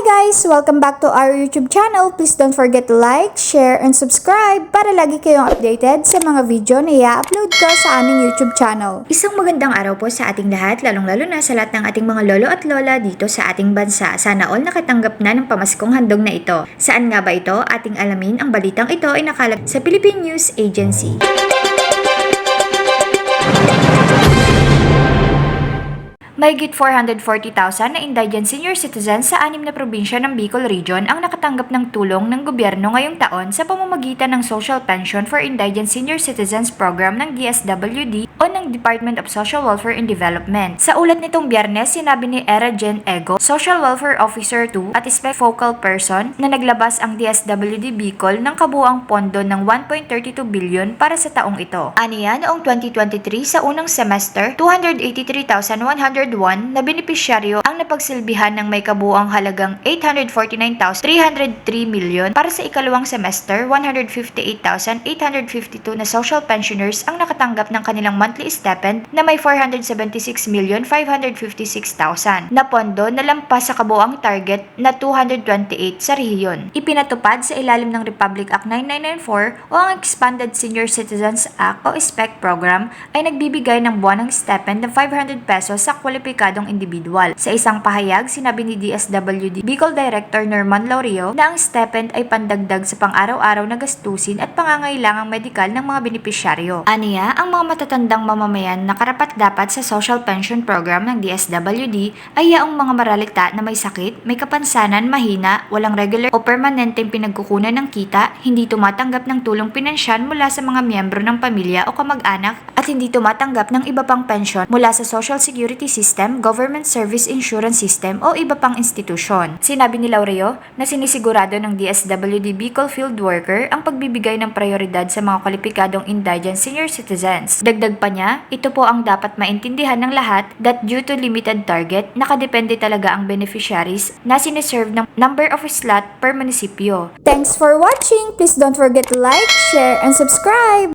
guys! Welcome back to our YouTube channel. Please don't forget to like, share, and subscribe para lagi kayong updated sa mga video na i-upload ko sa aming YouTube channel. Isang magandang araw po sa ating lahat, lalong-lalo na sa lahat ng ating mga lolo at lola dito sa ating bansa. Sana all nakatanggap na ng pamaskong handog na ito. Saan nga ba ito? Ating alamin, ang balitang ito ay nakalap sa Philippine News Agency. Mahigit 440,000 na indigent senior citizens sa anim na probinsya ng Bicol Region ang nakatanggap ng tulong ng gobyerno ngayong taon sa pamamagitan ng Social Pension for Indigent Senior Citizens Program ng DSWD Department of Social Welfare and Development. Sa ulat nitong biyernes, sinabi ni Era Jen Ego, Social Welfare Officer 2 at Spec Focal Person na naglabas ang DSWD Bicol ng kabuang pondo ng 1.32 billion para sa taong ito. Aniya, noong 2023 sa unang semester, 283,101 na benepisyaryo ang napagsilbihan ng may kabuang halagang 849,303 million para sa ikalawang semester, 158,852 na social pensioners ang nakatanggap ng kanilang monthly stipend na may 476,556,000 na pondo na lampas sa kabuang target na 228 sa rehiyon. Ipinatupad sa ilalim ng Republic Act 9994 o ang Expanded Senior Citizens Act o SPEC program ay nagbibigay ng buwanang stipend ng 500 pesos sa kwalipikadong individual. Sa isang pahayag, sinabi ni DSWD Bicol Director Norman Laurio na ang stipend ay pandagdag sa pang-araw-araw na gastusin at pangangailangang medikal ng mga benepisyaryo. Aniya, ang mga matatandang mamamayan na karapat dapat sa social pension program ng DSWD ay yaong mga maralikta na may sakit, may kapansanan, mahina, walang regular o permanenteng pinagkukunan ng kita, hindi tumatanggap ng tulong pinansyal mula sa mga miyembro ng pamilya o kamag-anak hindi tumatanggap ng iba pang pensyon mula sa Social Security System, Government Service Insurance System o iba pang institusyon. Sinabi ni Laureo na sinisigurado ng DSWD Bicol Field Worker ang pagbibigay ng prioridad sa mga kwalipikadong indigent senior citizens. Dagdag pa niya, ito po ang dapat maintindihan ng lahat that due to limited target, nakadepende talaga ang beneficiaries na siniserve ng number of slot per munisipyo. Thanks for watching! Please don't forget to like, share, and subscribe!